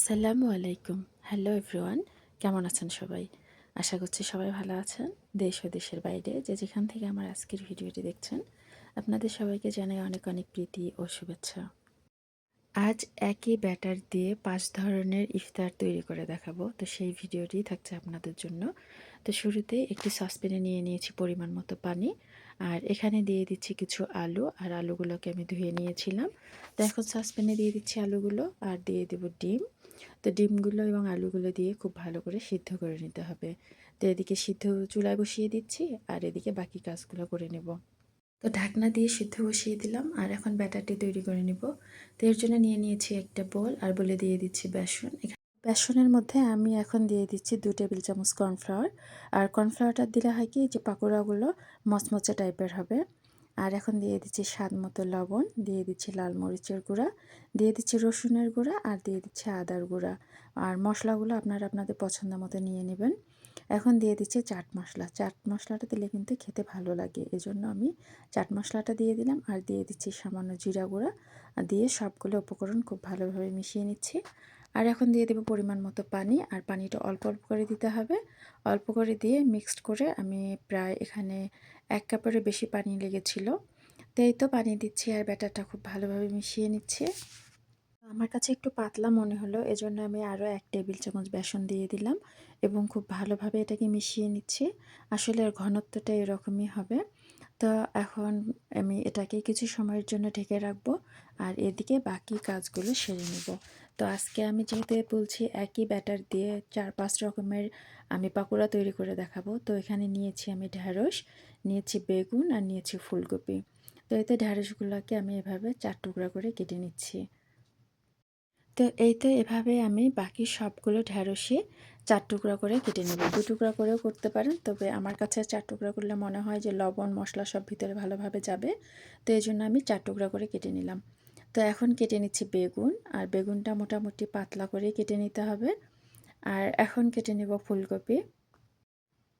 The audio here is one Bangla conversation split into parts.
আসসালামু আলাইকুম। হ্যালো এভরিওয়ান কেমন আছেন সবাই? আশা করছি সবাই ভালো আছেন। দেশ ও দেশের বাইরে যে যেখান থেকে আমার আজকের ভিডিওটি দেখছেন, আপনাদের সবাইকে জানাই অনেক অনেক প্রীতি ও শুভেচ্ছা। আজ একই ব্যাটার দিয়ে পাঁচ ধরনের ইফতার তৈরি করে দেখাবো, তো সেই ভিডিওটি থাকছে আপনাদের জন্য। তো শুরুতে একটি সসপ্যানে নিয়ে নিয়েছি পরিমাণ মতো পানি, আর এখানে দিয়ে দিচ্ছি কিছু আলু, আর আলুগুলোকে আমি ধুয়ে নিয়েছিলাম। তো এখন সসপ্যানে দিয়ে দিচ্ছি আলুগুলো, আর দিয়ে দেবো ডিম। তো ডিমগুলো এবং আলুগুলো দিয়ে খুব ভালো করে সিদ্ধ করে নিতে হবে। তো এদিকে সিদ্ধ চুলায় বসিয়ে দিচ্ছি আর এদিকে বাকি কাজগুলো করে নেব। তো ঢাকনা দিয়ে সিদ্ধ বসিয়ে দিলাম আর এখন ব্যাটারটি তৈরি করে নিব। তো এর জন্য নিয়ে নিয়েছি একটা বোল আর বলে দিয়ে দিচ্ছি বেসন। বেসনের মধ্যে আমি এখন দিয়ে দিচ্ছি দু টেবিল চামচ কর্নফ্লাওয়ার। আর কর্নফ্লাওয়ারটা দিলে হয় কি যে পাকোড়াগুলো মচমচে টাইপের হবে। আর এখন দিয়ে দিচ্ছি স্বাদ মতো লবণ, দিয়ে দিচ্ছি লাল মরিচের গুঁড়া, দিয়ে দিচ্ছি রসুনের গুঁড়া আর দিয়ে দিচ্ছি আদার গুঁড়া। আর মশলাগুলো আপনারা আপনাদের পছন্দ মতো নিয়ে নেবেন। এখন দিয়ে দিচ্ছি চাট মশলা। চাট মশলাটা দিলে কিন্তু খেতে ভালো লাগে, এজন্য আমি চাট মশলাটা দিয়ে দিলাম আর দিয়ে দিচ্ছি সামান্য জিরা গুঁড়া। দিয়ে সবগুলো উপকরণ খুব ভালোভাবে মিশিয়ে নিচ্ছি। আর এখন দিয়ে দেবো পরিমাণ মতো পানি আর পানিটা অল্প অল্প করে দিতে হবে। অল্প করে দিয়ে মিক্সড করে আমি প্রায় এখানে এক কাপের বেশি পানি লেগেছিল। তাই তো পানি দিচ্ছি আর ব্যাটারটা খুব ভালোভাবে মিশিয়ে নিচ্ছে। আমার কাছে একটু পাতলা মনে হলো, এজন্য আমি আরও এক টেবিল চামচ বেসন দিয়ে দিলাম এবং খুব ভালোভাবে এটাকে মিশিয়ে নিচ্ছি। আসলে ঘনত্বটা এরকমই হবে। তো এখন আমি এটাকে কিছু সময়ের জন্য ঢেকে রাখব আর এদিকে বাকি কাজগুলো সেরে নেব। তো আজকে আমি যেহেতু বলছি একই ব্যাটার দিয়ে চার পাঁচ রকমের আমি পাকোড়া তৈরি করে দেখাবো। তো এখানে নিয়েছি আমি ঢ্যাঁড়স, নিয়েছি বেগুন আর নিয়েছি ফুলকপি। তো এতে ঢ্যাঁড়সগুলোকে আমি এভাবে চার টুকরা করে কেটে নিচ্ছি। তো এই তো এভাবে আমি বাকি সবগুলো ঢ্যাঁড়সে চার টুকরা করে কেটে নেব। দু টুকরা করেও করতে পারেন, তবে আমার কাছে চার টুকরা করলে মনে হয় যে লবণ, মশলা সব ভিতরে ভালোভাবে যাবে। তো এই জন্য আমি চার টুকরা করে কেটে নিলাম। তো এখন কেটে নিচ্ছি বেগুন, আর বেগুনটা মোটামুটি পাতলা করে কেটে নিতে হবে। আর এখন কেটে নেব ফুলকপি।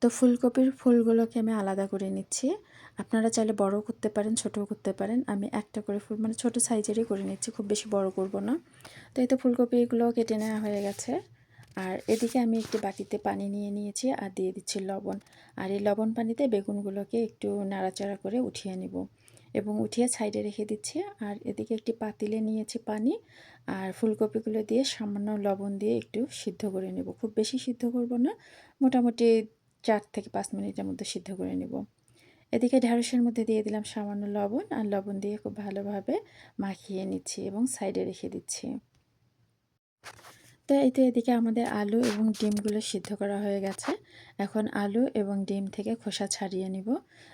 তো ফুলকপির ফুলগুলোকে আমি আলাদা করে নিচ্ছি। আপনারা চাইলে বড় করতে পারেন, ছোটও করতে পারেন। আমি একটা করে ফুল মানে ছোট সাইজেরই করে নিচ্ছি, খুব বেশি বড় করব না। তো এই তো ফুলকপিগুলো কেটে নেওয়া হয়ে গেছে। আর এদিকে আমি একটি বাটিতে পানি নিয়ে নিয়েছি, আর দিয়ে দিচ্ছি লবণ। আর এই লবণ পানিতে বেগুনগুলোকে একটু নাড়াচাড়া করে উঠিয়ে নিব। এবং উঠিয়ে সাইডে রেখে দিচ্ছি। আর এদিকে একটি পাতিলে নিয়েছি পানি আর ফুলকপিগুলো দিয়ে সামান্য লবণ দিয়ে একটু সিদ্ধ করে নেব। খুব বেশি সিদ্ধ করব না, মোটামুটি চার থেকে পাঁচ মিনিটের মধ্যে সিদ্ধ করে নেব। এদিকে ঢ্যাঁড়সের মধ্যে দিয়ে দিলাম সামান্য লবণ আর লবণ দিয়ে খুব ভালোভাবে মাখিয়ে নিচ্ছি এবং সাইডে রেখে দিচ্ছি। তো এই তো এদিকে আমাদের আলু এবং ডিমগুলো সিদ্ধ করা হয়ে গেছে। এখন আলু এবং ডিম থেকে খোসা ছাড়িয়ে নিব।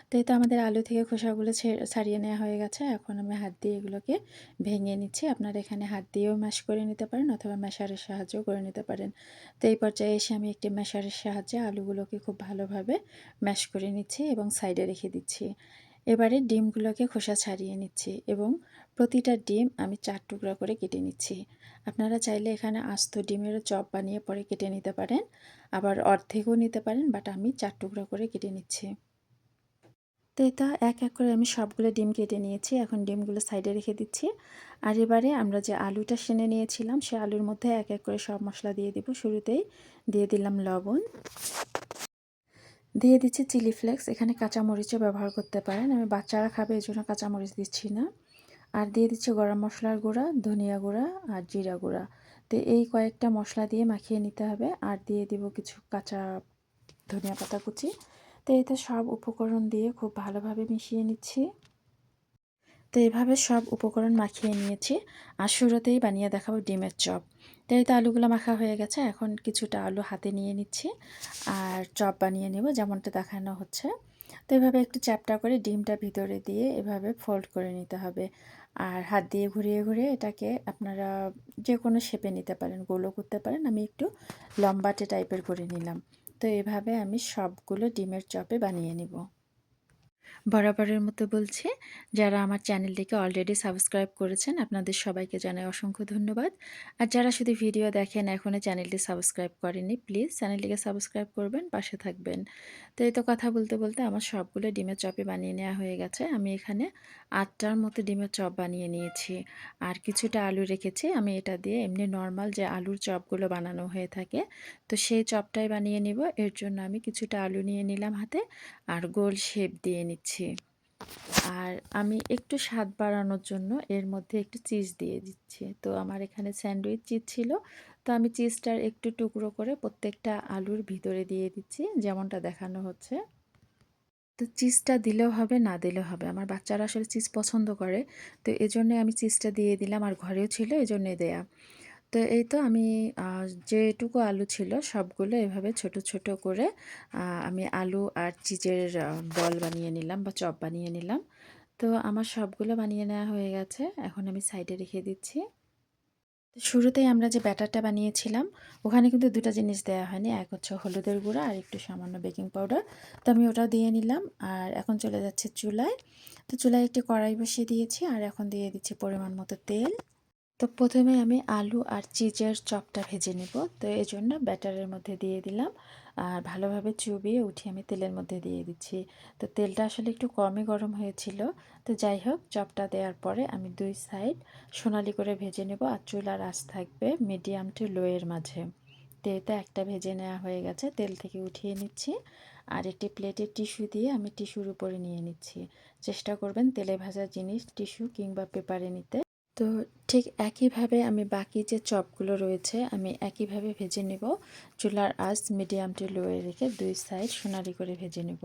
তো এই তো আমাদের আলু থেকে খোসাগুলো ছাড়িয়ে নেওয়া হয়ে গেছে। এখন আমি হাত দিয়ে এগুলোকে ভেঙে নিচ্ছি। আপনারা এখানে হাত দিয়েও ম্যাশ করে নিতে পারেন অথবা ম্যাশারের সাহায্যও করে নিতে পারেন। তো এই পর্যায়ে এসে আমি একটি ম্যাশারের সাহায্যে আলুগুলোকে খুব ভালোভাবে ম্যাশ করে নিচ্ছি এবং সাইডে রেখে দিচ্ছি। এবারে ডিমগুলোকে খোসা ছাড়িয়ে নিচ্ছি এবং প্রতিটা ডিম আমি চার টুকরা করে কেটে নিচ্ছি। আপনারা চাইলে এখানে আস্ত ডিমেরও চপ বানিয়ে পরে কেটে নিতে পারেন, আবার অর্ধেকও নিতে পারেন বাট আমি চার টুকরা করে কেটে নিচ্ছি। তো এটা এক এক করে আমি সবগুলো ডিম কেটে নিয়েছি, এখন ডিমগুলো সাইডে রেখে দিচ্ছি। আর এবারে আমরা যে আলুটা সেনে নিয়েছিলাম, সে আলুর মধ্যে এক এক করে সব মশলা দিয়ে দিব। শুরুতেই দিয়ে দিলাম লবণ। দিয়ে দিচ্ছি চিলি ফ্লেক্স। এখানে কাঁচামরিচও ব্যবহার করতে পারেন। আমি বাচ্চারা খাবে এই জন্য কাঁচামরিচ দিচ্ছি না। আর দিয়ে দিচ্ছি গরম মশলার গুঁড়া, ধনিয়া গুঁড়া আর জিরা গুঁড়া। তো এই কয়েকটা মশলা দিয়ে মাখিয়ে নিতে হবে। আর দিয়ে দিব কিছু কাঁচা ধনিয়া পাতা কুচি। তো এতে সব উপকরণ দিয়ে খুব ভালোভাবে মিশিয়ে নিচ্ছি। তো এভাবে সব উপকরণ মাখিয়ে নিয়েছি। আর শুরুতেই বানিয়ে দেখাবো ডিমের চপ। তো এই তো আলুগুলো মাখা হয়ে গেছে, এখন কিছুটা আলু হাতে নিয়ে নিচ্ছি আর চপ বানিয়ে নেব, যেমনটা দেখানো হচ্ছে। তো এভাবে একটু চ্যাপটা করে ডিমটা ভিতরে দিয়ে এভাবে ফোল্ড করে নিতে হবে। আর হাত দিয়ে ঘুরিয়ে ঘুরিয়ে এটাকে আপনারা যে কোনো শেপে নিতে পারেন, গোলও করতে পারেন। আমি একটু লম্বাটে টাইপের করে নিলাম। তো এভাবে আমি সবগুলো ডিমের চপে বানিয়ে নিব। বরাবরের মতো বলছি, যারা আমার চ্যানেলটিকে অলরেডি সাবস্ক্রাইব করেছেন, আপনাদের সবাইকে জানাই অসংখ্য ধন্যবাদ। আর যারা শুধু ভিডিও দেখেন, এখনও চ্যানেলটি সাবস্ক্রাইব করেনি প্লিজ চ্যানেলটিকে সাবস্ক্রাইব করবেন, পাশে থাকবেন। তো এই তো কথা বলতে বলতে আমার সবগুলো ডিমের চপই বানিয়ে নেওয়া হয়ে গেছে। আমি এখানে আটটার মতো ডিমের চপ বানিয়ে নিয়েছি। আর কিছুটা আলু রেখেছি। আমি এটা দিয়ে এমনি নর্মাল যে আলুর চপগুলো বানানো হয়ে থাকে, তো সেই চপটাই বানিয়ে নিব। এর জন্য আমি কিছুটা আলু নিয়ে নিলাম হাতে, আর গোল শেপ দিয়ে নিচ্ছি। আর আমি একটু স্বাদ বাড়ানোর জন্য এর মধ্যে একটু চিজ দিয়ে দিচ্ছি। তো আমার এখানে স্যান্ডউইচ চিজ ছিল। তো আমি চিজটার একটু টুকরো করে প্রত্যেকটা আলুর ভিতরে দিয়ে দিচ্ছি, যেমনটা দেখানো হচ্ছে। তো চিজটা দিলেও হবে, না দিলেও হবে। আমার বাচ্চারা আসলে চিজ পছন্দ করে। তো এজন্য আমি চিজটা দিয়ে দিলাম। আর ঘরেও ছিল, এজন্যে দেয়া। তো এই তো আমি যেটুকু আলু ছিল সবগুলো এভাবে ছোট ছোট করে আমি আলু আর চিজের বল বানিয়ে নিলাম বা চপ বানিয়ে নিলাম। তো আমার সবগুলো বানিয়ে নেওয়া হয়ে গেছে, এখন আমি সাইডে রেখে দিচ্ছি। শুরুতেই আমরা যে ব্যাটারটা বানিয়েছিলাম, ওখানে কিন্তু দুটা জিনিস দেওয়া হয়নি, এক হচ্ছে হলুদের গুঁড়া আর একটু সামান্য বেকিং পাউডার। তো আমি ওটাও দিয়ে নিলাম, আর এখন চলে যাচ্ছে চুলায়। তো চুলায় একটি কড়াই বসিয়ে দিয়েছি, আর এখন দিয়ে দিচ্ছি পরিমাণ মতো তেল। তো প্রথমে আমি আলু আর চিজের চপটা ভেজে নেব। তো এই জন্য ব্যাটারের মধ্যে দিয়ে দিলাম। আর ভালোভাবে চুবিয়ে উঠিয়ে আমি তেলের মধ্যে দিয়ে দিচ্ছি। তো তেলটা আসলে একটু কমই গরম হয়েছিল। তো যাই হোক, চপটা দেওয়ার পরে আমি দুই সাইড সোনালি করে ভেজে নেব। আর চুলার আঁচ থাকবে মিডিয়াম টু লোয়ের মাঝে। তো এটা একটা ভেজে নেওয়া হয়ে গেছে। তেল থেকে উঠিয়ে নিচ্ছি। আর একটি প্লেটের টিস্যু দিয়ে আমি টিস্যুর উপরে নিয়ে নিচ্ছি। চেষ্টা করবেন তেলে ভাজা জিনিস, টিস্যু কিংবা পেপারে নিতে। তো ঠিক একইভাবে আমি বাকি যে চপগুলো রয়েছে, আমি একইভাবে ভেজে নেব। চুলার আঁচ মিডিয়াম টু লোয়ে রেখে দুই সাইড সোনালি করে ভেজে নেব।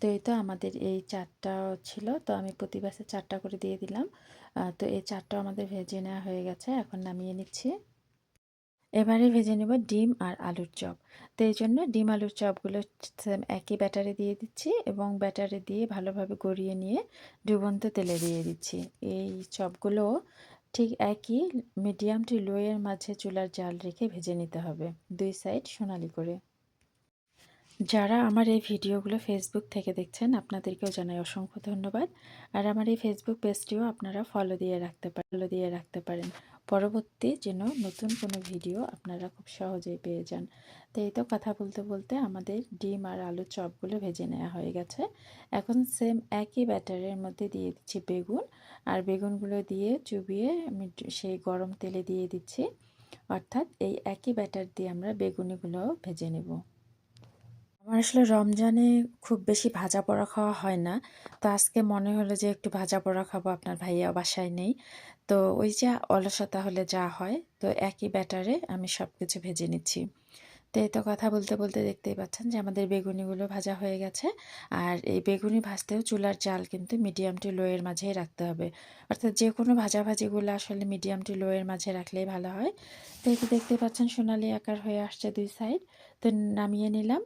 তো এই তো আমাদের এই চারটা ছিল। তো আমি প্রতি বাসে চারটা করে দিয়ে দিলাম। তো এই চারটা আমাদের ভেজে নেওয়া হয়ে গেছে। এখন নামিয়ে নিচ্ছি। এবারে ভেজে নেব ডিম আর আলুর চপ। তো এই জন্য ডিম আলুর চপগুলো একই ব্যাটারে দিয়ে দিচ্ছি এবং ব্যাটারে দিয়ে ভালোভাবে গড়িয়ে নিয়ে ডুবন্ত তেলে দিয়ে দিচ্ছি। এই চপগুলো ঠিক একই মিডিয়াম টু লোয়ের মাঝে চুলার জাল রেখে ভেজে নিতে হবে, দুই সাইড সোনালি করে। যারা আমার এই ভিডিওগুলো ফেসবুক থেকে দেখছেন, আপনাদেরকেও জানাই অসংখ্য ধন্যবাদ। আর আমার এই ফেসবুক পেজটিও আপনারা ফলো দিয়ে রাখতে ফলো দিয়ে রাখতে পারেন। পরবর্তী যেন নতুন কোনো ভিডিও আপনারা খুব সহজেই পেয়ে যান। তো এই তো কথা বলতে বলতে আমাদের ডিম আর আলু চপগুলো ভেজে নেওয়া হয়ে গেছে। এখন সেম একই ব্যাটারের মধ্যে দিয়ে দিচ্ছি বেগুন। আর বেগুনগুলো দিয়ে চুবিয়ে আমি সেই গরম তেলে দিয়ে দিচ্ছি। অর্থাৎ এই একই ব্যাটার দিয়ে আমরা বেগুনিগুলো ভেজে নেব। আমার আসলে রমজানে খুব বেশি ভাজা পোড়া খাওয়া হয় না। তো আজকে মনে হলো যে একটু ভাজা পোড়া খাব, আপনার ভাইয়া বাসায় নেই। তো ওই যে অলসতা হলে যা হয়, তো একই ব্যাটারে আমি সব কিছু ভেজে নিচ্ছি। তো এই তো কথা বলতে বলতে দেখতেই পাচ্ছেন যে আমাদের বেগুনিগুলো ভাজা হয়ে গেছে। আর এই বেগুনি ভাজতেও চুলার জাল কিন্তু মিডিয়াম টু লোয়ের মাঝেই রাখতে হবে। অর্থাৎ যে কোনো ভাজাভাজিগুলো আসলে মিডিয়াম টু লোয়ের মাঝে রাখলেই ভালো হয়। তো এই তো দেখতে পাচ্ছেন সোনালি আকার হয়ে আসছে দুই সাইড তো নামিয়ে নিলাম।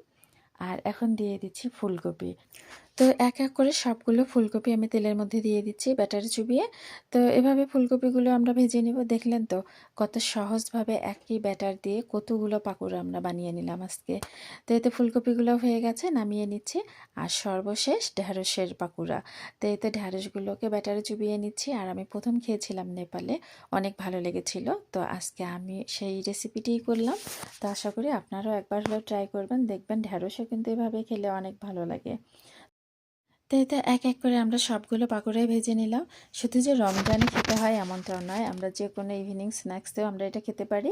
আর এখন দিয়ে দিচ্ছি ফুলকপি। তো এক এক করে সবগুলো ফুলকপি আমি তেলের মধ্যে দিয়ে দিচ্ছি ব্যাটারি চুবিয়ে। তো এভাবে ফুলকপিগুলো আমরা ভেজে নেব। দেখলেন তো কত সহজভাবে একই ব্যাটার দিয়ে কতগুলো পাকুড়া আমরা বানিয়ে নিলাম আজকে। তো এতে ফুলকপিগুলো হয়ে গেছে, নামিয়ে নিচ্ছি। আর সর্বশেষ ঢ্যাঁড়সের পাকুড়া। তো এতে ঢ্যাঁড়সগুলোকে ব্যাটারে চুবিয়ে নিচ্ছি। আর আমি প্রথম খেয়েছিলাম নেপালে, অনেক ভালো লেগেছিল। তো আজকে আমি সেই রেসিপিটিই করলাম। তো আশা করি আপনারাও একবার হলেও ট্রাই করবেন। দেখবেন ঢ্যাঁড়সও কিন্তু এভাবে খেলে অনেক ভালো লাগে। তো এতে এক এক করে আমরা সবগুলো পাকোড়াই ভেজে নিলাম। শুধু যে রমজানে খেতে হয় এমনটাও নয়, আমরা যে কোনো ইভিনিং স্ন্যাক্সেও আমরা এটা খেতে পারি।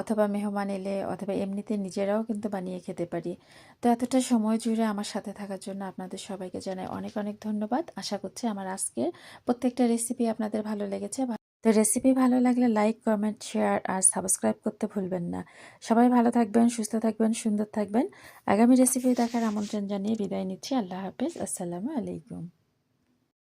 অথবা মেহমান এলে অথবা এমনিতে নিজেরাও কিন্তু বানিয়ে খেতে পারি। তো এতটা সময় জুড়ে আমার সাথে থাকার জন্য আপনাদের সবাইকে জানাই অনেক অনেক ধন্যবাদ। আশা করছি আমার আজকের প্রত্যেকটা রেসিপি আপনাদের ভালো লেগেছে। তো রেসিপি ভালো লাগলে লাইক কমেন্ট শেয়ার আর সাবস্ক্রাইব করতে ভুলবেন না। সবাই ভালো থাকবেন, সুস্থ থাকবেন, সুন্দর থাকবেন। আগামী রেসিপি দেখার আমন্ত্রণ জানিয়ে বিদায় নিচ্ছি। আল্লাহ হাফেজ। আসসালামু আলাইকুম।